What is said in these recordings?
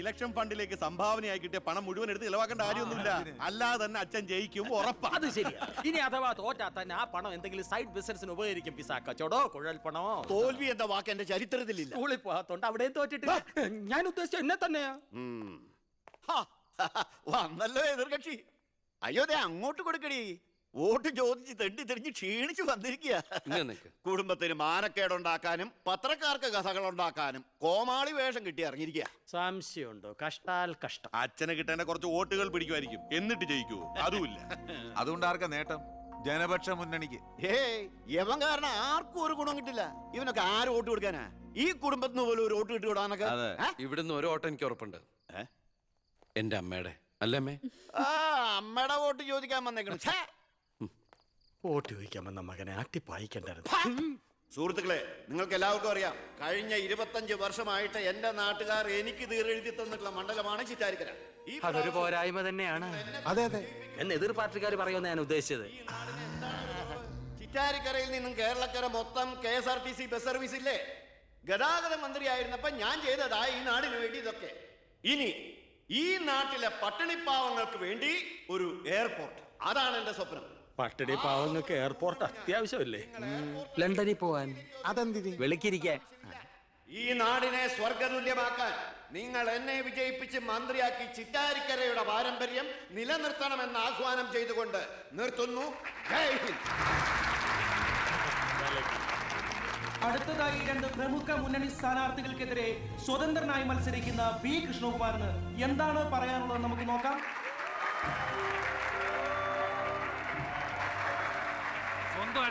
Election ഫണ്ടിലേക്ക് സംഭാവനയായി കിട്ടിയ പണം മുഴുവൻ എടുത്ത് ഇളവാക്കേണ്ട കാര്യമൊന്നുമില്ല. അല്ലാതെ തന്നെ അച്ഛൻ ജയിക്കും ഉറപ്പാ. അത് ശരിയാ. ഇനി അഥവാ തോറ്റാ തന്നെ ആ പണം എന്തെങ്കിലും സൈഡ് ബിസിനസിന് ഉപകരിക്കും പിസ കച്ചോടോ കുഴൽ പണമോ? തോൽവി എന്ന വാക്ക് എന്റെ ചരിത്രത്തിലില്ല. സ്കൂളിൽ പോകാത്തോണ്ട് അവിടെ തോറ്റിട്ട് ഞാൻ ഉദ്ദേശിച്ച എന്നെ തന്നെയാ. ഹാ, വന്നല്ലോ എതിർകക്ഷി. അയ്യോ ദേ അങ്ങോട്ട് കൊടുക്കടി. വോട്ട് ചോദിച്ച് തെണ്ടി തെറിഞ്ഞ് ക്ഷീണിച്ച് വന്നിരിക്കുക. കുടുംബത്തിന് മാനക്കേടുണ്ടാക്കാനും പത്രക്കാർക്ക് കഥകൾ ഉണ്ടാക്കാനും കോമാളി വേഷം കിട്ടി ഇറങ്ങിയിരിക്കുക സംശയമുണ്ടോ? കഷ്ടാൽ കഷ്ടം. അച്ഛനെ കിട്ടേണ്ട കുറച്ച് വോട്ടുകൾ പിടിക്കുമായിരിക്കും. എന്നിട്ട് ജയിക്കൂ. അതുമില്ല. അതുകൊണ്ട് ആർക്കാ നേട്ടം? ജനപക്ഷ മുന്നണിക്ക്. ഏയ് യവൻ കാരണം ആർക്കും ഒരു ഗുണം കിട്ടില്ല. ഇവനൊക്കെ ആര് വോട്ട് കൊടുക്കാനാ? ഈ കുടുംബത്തിന് പോലും ഒരു വോട്ട് കിട്ടിവിടാനൊക്കെ ഇവിടുന്ന് ഒരു ഓട്ടം എനിക്ക് ഉറപ്പുണ്ട്. എന്റെ അമ്മയുടെ. അല്ലേ അമ്മേ? ആ അമ്മയുടെ വോട്ട് ചോദിക്കാൻ വന്നേക്കണം. ഛേ! വോട്ട് ചോദിക്കാൻ വന്ന മകനെ? അട്ടിപ്പായിക്കണ്ടായിരുന്നു സുഹൃത്തുക്കളെ നിങ്ങൾക്ക് എല്ലാവർക്കും അറിയാം. കഴിഞ്ഞ ഇരുപത്തഞ്ച് വർഷമായിട്ട് എന്റെ നാട്ടുകാർ എനിക്ക് തീരെഴുതി തന്നിട്ടുള്ള മണ്ഡലമാണ് ചിറ്റാരിക്കര. ഈ അതൊരു പോരായ്മ തന്നെയാണ്. അതെ അതെ. എന്ന് എതിർ പാർട്ടിക്കാർ പറയുമെന്ന് ഞാൻ ഉദ്ദേശിച്ചത്. ചിറ്റാരിക്കരയിൽ നിന്നും കേരളക്കര മൊത്തം K S R T C bus service ഇല്ലേ? ഗതാഗത മന്ത്രിയായിരുന്നപ്പോ ഞാൻ ചെയ്തതാ ഈ നാടിന് വേണ്ടി ഇതൊക്കെ. ഇനി ഈ നാട്ടിലെ പട്ടിണിപ്പാവങ്ങൾക്ക് വേണ്ടി ഒരു എയർപോർട്ട്. അതാണ് എന്റെ സ്വപ്നം. പട്ടിണി പാവങ്ങൾക്ക് എയർപോർട്ട് അത്യാവശ്യമല്ലേ? ലണ്ടനിൽ പോവാൻ. അതെന്തിന്? വെളുക്കിരിക്കാൻ. ഈ നാടിനെ സ്വർഗതുല്യമാക്കാൻ നിങ്ങൾ എന്നെ വിജയിപ്പിച്ച് മന്ത്രിയാക്കി ചിറ്റാരിക്കരയുടെ പാരമ്പര്യം നിലനിർത്തണമെന്ന് ആഹ്വാനം ചെയ്തുകൊണ്ട് നിർത്തുന്നു. ജയ് ഹിന്ദ്. അടുത്തതായി രണ്ട് പ്രമുഖ മുന്നണി സ്ഥാനാർത്ഥികൾക്കെതിരെ സ്വതന്ത്രനായി മത്സരിക്കുന്ന ബി കൃഷ്ണകുമാറിന് എന്താണ് പറയാനുള്ളത് നമുക്ക് നോക്കാം.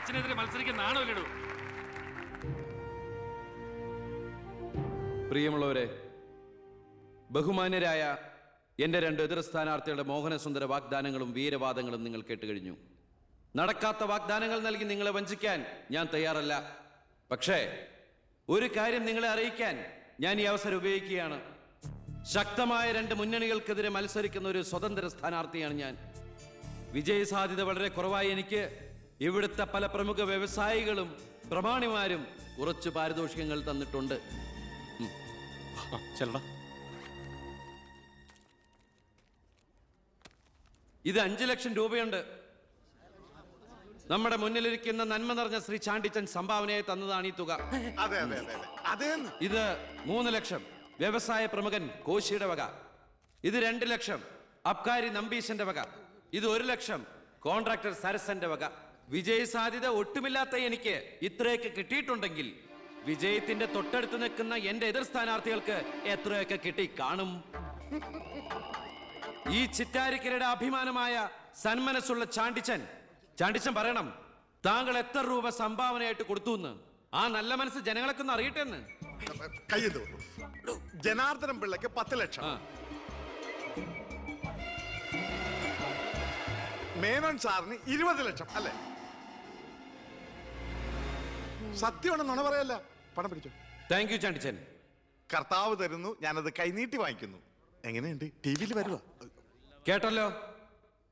അച്ഛനെതിരെ മത്സരിക്കുന്ന ആണോ ലഡു പ്രിയമുള്ളവരെ ബഹുമാന്യരായ എന്റെ രണ്ട് എതിർ സ്ഥാനാർത്ഥികളുടെ മോഹനസുന്ദര വാഗ്ദാനങ്ങളും വീരവാദങ്ങളും നിങ്ങൾ കേട്ട് കഴിഞ്ഞു നടക്കാത്ത വാഗ്ദാനങ്ങൾ നൽകി നിങ്ങളെ വഞ്ചിക്കാൻ ഞാൻ തയ്യാറല്ല. പക്ഷേ ഒരു കാര്യം നിങ്ങളെ അറിയിക്കാൻ ഞാൻ ഈ അവസരം ഉപയോഗിക്കുകയാണ്. ശക്തമായ രണ്ട് മുന്നണികൾക്കെതിരെ മത്സരിക്കുന്ന ഒരു സ്വതന്ത്ര സ്ഥാനാർത്ഥിയാണ് ഞാൻ. വിജയ സാധ്യത വളരെ കുറവായി എനിക്ക് ഇവിടുത്തെ പല പ്രമുഖ വ്യവസായികളും പ്രമാണിമാരും കുറച്ച് പാരിതോഷികങ്ങൾ തന്നിട്ടുണ്ട്. ചെല്ലടാ. ഇത് അഞ്ചു ലക്ഷം രൂപയുണ്ട്. നമ്മുടെ മുന്നിലിരിക്കുന്ന നന്മ നിറഞ്ഞ ശ്രീ ചാണ്ടിച്ചൻ സംഭാവനയായി തന്നതാണ് ഈ തുക. അതെ അതെ അതെ അതെ. ഇത് മൂന്ന് ലക്ഷം. വ്യവസായ പ്രമുഖൻ കോശിയുടെ വക. ഇത് രണ്ട് ലക്ഷം. അബ്കാരി നമ്പീശന്റെ വക. ഇത് ഒരു ലക്ഷം. കോൺട്രാക്ടർ സരസന്റെ വക. വിജയ സാധ്യത ഒട്ടുമില്ലാത്ത എനിക്ക് ഇത്രയൊക്കെ കിട്ടിയിട്ടുണ്ടെങ്കിൽ വിജയത്തിന്റെ തൊട്ടടുത്ത് നിൽക്കുന്ന എന്റെ എതിർ സ്ഥാനാർത്ഥികൾക്ക് എത്രയൊക്കെ കിട്ടി കാണും. ഈ ചിറ്റാരിക്കരയുടെ അഭിമാനമായ സന്മനസ്സുള്ള ചാണ്ടിച്ചൻ ചാണ്ടിച്ചൻ പറയണം താങ്കൾ എത്ര രൂപ സംഭാവനയായിട്ട് കൊടുത്തു എന്ന് ആ നല്ല മനസ്സ് ജനങ്ങളൊക്കെ ഒന്ന് അറിയട്ടെ എന്ന്. ജനാർദ്ദനം പിള്ളക്ക് പത്ത് ലക്ഷം. മേനോൻ സാറിന് ഇരുപത് ലക്ഷം അല്ലേ? സത്യമാണ് നുണ പറയല്ല. പണം പിടിച്ചു. Thank you Chandichan. കർത്താവ് തരുന്നു ഞാനത് കൈനീട്ടി വാങ്ങിക്കുന്നു. എങ്ങനെയുണ്ട്? ടി വിയിൽ വരുക കേട്ടല്ലോ?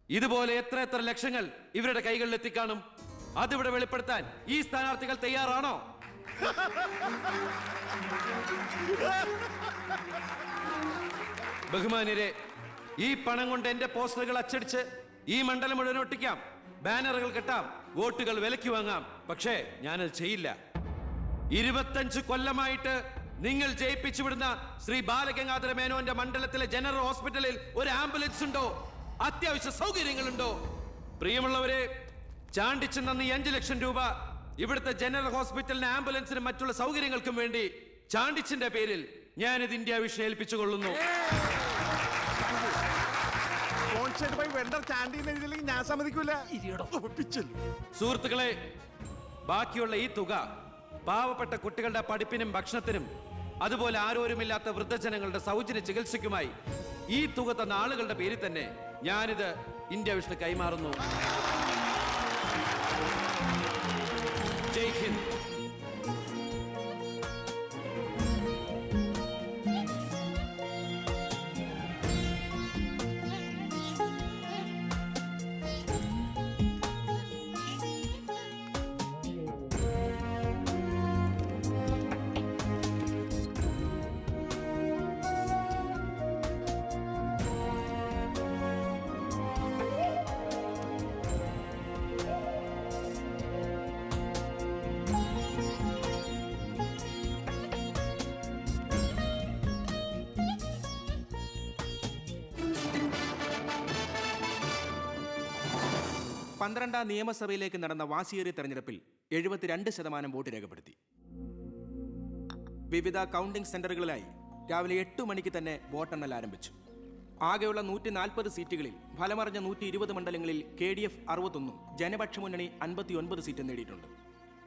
ഇതുപോലെ എത്ര എത്ര ലക്ഷങ്ങൾ ഇവരുടെ കൈകളിൽ എത്തിക്കാണും. അതിവിടെ വെളിപ്പെടുത്താൻ ഈ സ്ഥാനാർത്ഥികൾ തയ്യാറാണോ? ബഹുമാന്യരെ ഈ പണം കൊണ്ട് എന്റെ പോസ്റ്ററുകൾ അച്ചടിച്ച് ഈ മണ്ഡലം മുഴുവൻ ഒട്ടിക്കാം. ബാനറുകൾ കെട്ടാം വോട്ടുകൾ വിലക്കി വാങ്ങാം. പക്ഷേ ഞാനത് ചെയ്യില്ല. ഇരുപത്തഞ്ച് കൊല്ലമായിട്ട് നിങ്ങൾ ജയിപ്പിച്ചു വിടുന്ന ശ്രീ ബാലഗംഗാധര മേനോന്റെ മണ്ഡലത്തിലെ ജനറൽ ഹോസ്പിറ്റലിൽ ഒരു ആംബുലൻസ് ഉണ്ടോ? അത്യാവശ്യ സൗകര്യങ്ങളുണ്ടോ? പ്രിയമുള്ളവരെ ചാണ്ടിച്ചു നന്ദി അഞ്ചു ലക്ഷം രൂപ ഇവിടുത്തെ ജനറൽ ഹോസ്പിറ്റലിന് ആംബുലൻസിനും മറ്റുള്ള സൗകര്യങ്ങൾക്കും വേണ്ടി ചാണ്ടിച്ചിന്റെ പേരിൽ ഞാനിത് ഇന്ത്യ വിഷയം ഏൽപ്പിച്ചു കൊള്ളുന്നു വെണ്ടർ ചാൻഡി എന്ന് എഴുതിയില്ലെങ്കിൽ ഞാൻ സമ്മതിക്കൂല. പിച്ചല്ലോ സുഹൃത്തുക്കളെ ബാക്കിയുള്ള ഈ തുക പാവപ്പെട്ട കുട്ടികളുടെ പഠിപ്പിനും ഭക്ഷണത്തിനും അതുപോലെ ആരോരുമില്ലാത്ത വൃദ്ധജനങ്ങളുടെ സൗജന്യ ചികിത്സയ്ക്കുമായി ഈ തുക തന്ന ആളുകളുടെ പേരിൽ തന്നെ ഞാനിത് ഇന്ത്യ വിഷ്ണു കൈമാറുന്നു. പന്ത്രണ്ടാം നിയമസഭയിലേക്ക് നടന്ന വാശിയേറിയ തെരഞ്ഞെടുപ്പിൽ എഴുപത്തിരണ്ട് ശതമാനം വോട്ട് രേഖപ്പെടുത്തി. വിവിധ കൗണ്ടിംഗ് സെന്ററുകളിലായി രാവിലെ എട്ട് മണിക്ക് തന്നെ വോട്ടെണ്ണൽ ആരംഭിച്ചു. ആകെയുള്ള നൂറ്റി നാൽപ്പത് സീറ്റുകളിൽ ഫലമറിഞ്ഞ നൂറ്റി ഇരുപത് മണ്ഡലങ്ങളിൽ കെ ഡി എഫ് അറുപത്തൊന്നും ജനപക്ഷ മുന്നണി അൻപത്തി ഒൻപത് സീറ്റും നേടിയിട്ടുണ്ട്.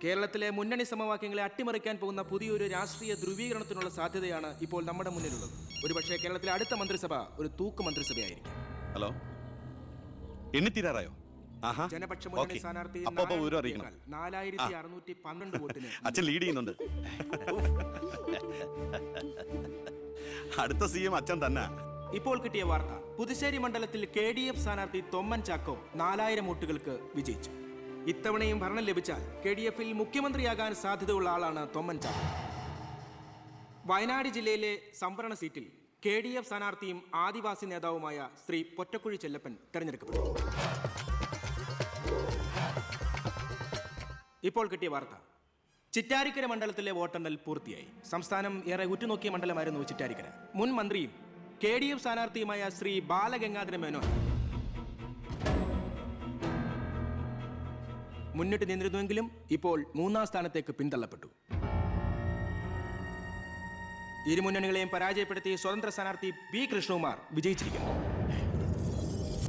കേരളത്തിലെ മുന്നണി സമവാക്യങ്ങളെ അട്ടിമറിക്കാൻ പോകുന്ന പുതിയൊരു രാഷ്ട്രീയ ധ്രുവീകരണത്തിനുള്ള സാധ്യതയാണ് ഇപ്പോൾ നമ്മുടെ മുന്നിലുള്ളത്. ഒരുപക്ഷെ കേരളത്തിലെ അടുത്ത മന്ത്രിസഭ ഒരു തൂക്ക് മന്ത്രിസഭയായിരിക്കും. ഹലോ എണ്ണിത്തീരാറായോ? ജനപക്ഷ മുന്നണി ഓക്കേ. സ്ഥാനാർത്ഥി അപ്പൊ അപ്പൊ നാലായിരത്തി അറുന്നൂറ്റി പന്ത്രണ്ട് വോട്ടിന് അച്ഛൻ ലീഡ് ചെയ്യുന്നുണ്ട്. അടുത്ത സി എം അച്ഛൻ തന്നെ. ഇപ്പോൾ കിട്ടിയ വാർത്ത. പുതുശ്ശേരി മണ്ഡലത്തിൽ കെ ഡി എഫ് സ്ഥാനാർത്ഥി തൊമ്മൻ ചാക്കോ നാലായിരം വോട്ടുകൾക്ക് വിജയിച്ചു. ഇത്തവണയും ഭരണം ലഭിച്ചാൽ കെ ഡി എഫിൽ മുഖ്യമന്ത്രിയാകാൻ സാധ്യതയുള്ള ആളാണ് തൊമ്മൻ ചാക്കോ. വയനാട് ജില്ലയിലെ സംവരണ സീറ്റിൽ കെ ഡി എഫ് സ്ഥാനാർത്ഥിയും ആദിവാസി നേതാവുമായ ശ്രീ പൊറ്റക്കുഴി ചെല്ലപ്പൻ തെരഞ്ഞെടുക്കപ്പെട്ടു. ഇപ്പോൾ കിട്ടിയ വാർത്ത. ചിറ്റാരിക്കര മണ്ഡലത്തിലെ വോട്ടെണ്ണൽ പൂർത്തിയായി. സംസ്ഥാനം ഏറെ ഉറ്റുനോക്കിയ മണ്ഡലമായിരുന്നു ചിറ്റാരിക്കര. മുൻ മന്ത്രിയും കെ ഡി എഫ് സ്ഥാനാർത്ഥിയുമായ ശ്രീ ബാലഗംഗാധര മേനോൻ. മുന്നിട്ട് നിന്നിരുന്നുവെങ്കിലും ഇപ്പോൾ മൂന്നാം സ്ഥാനത്തേക്ക് പിന്തള്ളപ്പെട്ടു. ഇരുമുന്നണികളെയും പരാജയപ്പെടുത്തി സ്വതന്ത്ര സ്ഥാനാർത്ഥി പി കൃഷ്ണകുമാർ വിജയിച്ചിരിക്കുന്നു.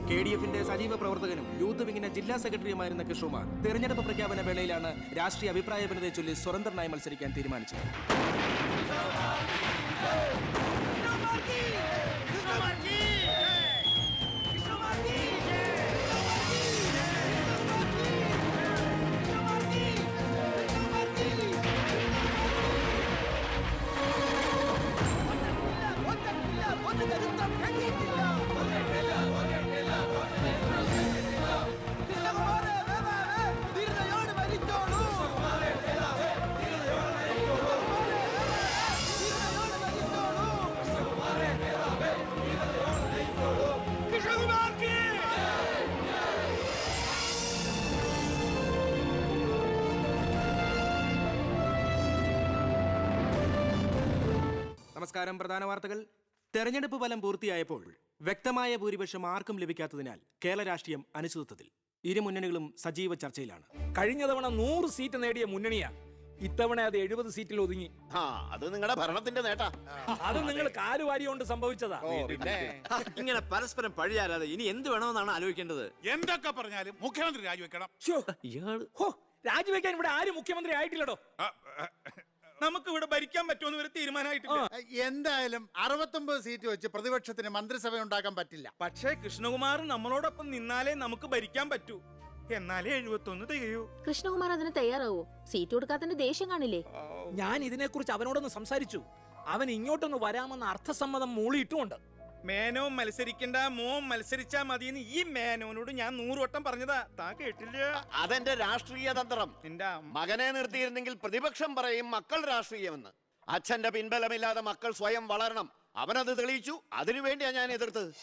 കെ ഡി എഫിന്റെ സജീവ പ്രവർത്തകനും യൂത്ത് വിങ്ങിന്റെ ജില്ലാ സെക്രട്ടറിയുമായിരുന്ന കിഷോമാർ തെരഞ്ഞെടുപ്പ് പ്രഖ്യാപന വേളയിലാണ് രാഷ്ട്രീയ അഭിപ്രായ ഭിന്നതയെ ചൊല്ലി സ്വതന്ത്രനായി മത്സരിക്കാൻ തീരുമാനിച്ചത്. നമസ്കാരം പ്രധാന വാർത്തകൾ. തെരഞ്ഞെടുപ്പ് ഫലം പൂർത്തിയായപ്പോൾ വ്യക്തമായ ഭൂരിപക്ഷം ആർക്കും ലഭിക്കാത്തതിനാൽ കേരള രാഷ്ട്രീയം അനിശ്ചിതത്വത്തിൽ. ഇരു മുന്നണികളും സജീവ ചർച്ചയിലാണ്. കഴിഞ്ഞ തവണ നൂറ് സീറ്റ് നേടിയ മുന്നണിയാ. ഇത്തവണ അത് എഴുപത് സീറ്റിൽ ഒതുങ്ങി. ആ അത് നിങ്ങളുടെ ഭരണത്തിന്റെ നേട്ടാ. അത് നിങ്ങൾ കാലുവാരി കൊണ്ട് സംഭവിച്ചതാ ഇങ്ങനെ പരസ്പരം പഴിയാരാതെ ഇനി എന്ത് വേണമെന്നാണ് ആലോചിക്കേണ്ടത്? എന്തൊക്കെ പറഞ്ഞാലും മുഖ്യമന്ത്രി രാജിവെക്കണം. ഹോ, രാജിവെക്കാൻ ഇവിടെ ആരും മുഖ്യമന്ത്രി ആയിട്ടില്ലടോ. നമുക്ക് ഇവിടെ ഭരിക്കാൻ പറ്റുമെന്ന് ഒരു തീരുമാനമായിട്ടില്ല. എന്തായാലും അറുപത്തൊമ്പത് സീറ്റ് വെച്ച് പ്രതിപക്ഷത്തിന് മന്ത്രിസഭ ഉണ്ടാക്കാൻ പറ്റില്ല. പക്ഷേ കൃഷ്ണകുമാർ നമ്മളോടൊപ്പം നിന്നാലേ നമുക്ക് ഭരിക്കാൻ പറ്റൂ. എന്നാലേ എഴുപത്തൊന്ന് തികയൂ. കൃഷ്ണകുമാർ അതിന് തയ്യാറാവോ? സീറ്റ് കൊടുക്കാത്തതിന്റെ ദേഷ്യം കാണില്ലേ? ഞാൻ ഇതിനെക്കുറിച്ച് അവനോടൊന്ന് സംസാരിച്ചു. അവൻ ഇങ്ങോട്ടൊന്ന് വരാമെന്ന അർത്ഥസമ്മതം മൂളിയിട്ടുമുണ്ട്. മേനോൻ മത്സരിക്കണ്ട മോൻ മത്സരിച്ചാ മതിയെന്ന് ഈ മേനോനോട് ഞാൻ നൂറ് വട്ടം പറഞ്ഞതാ. താ കേട്ടില്ല? അതെന്റെ രാഷ്ട്രീയ തന്ത്രം. നിന്റെ മകനെ നിർത്തിയിരുന്നെങ്കിൽ പ്രതിപക്ഷം പറയും മക്കൾ രാഷ്ട്രീയമെന്ന്. അച്ഛന്റെ പിൻബലമില്ലാതെ മക്കൾ സ്വയം വളരണം. അവനത് തെളിയിച്ചു. അതിനുവേണ്ടിയാ ഞാൻ എതിർത്തത്.